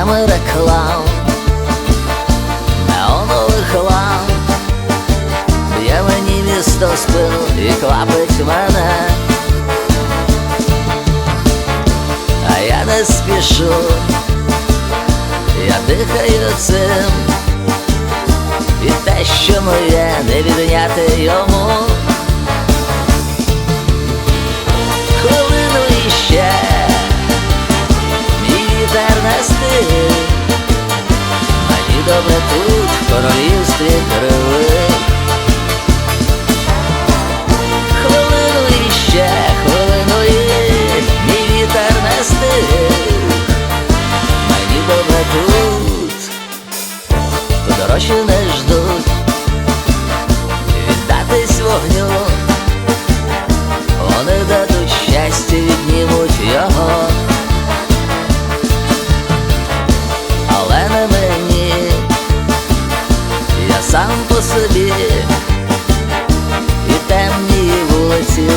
схеми реклам, неонових ламп Б'є мені місто в спину і квапить мене, а я не спішу, я дихаю цим, тут, в королівстві кривих. Хвилину іще, хвилину і мій вітер не стих, мені добре тут, то дорожче не ждуть, віддатись вогню. Вони дадуть сам по собі, і темні вулиці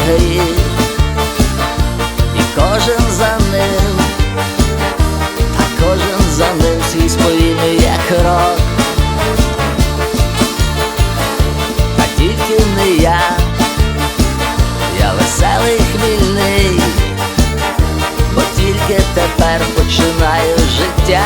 бігає, і кожен за ним, та кожен за ним свій сповільний як крок, а тільки не я, я веселий хмільний бо тільки тепер починаю життя.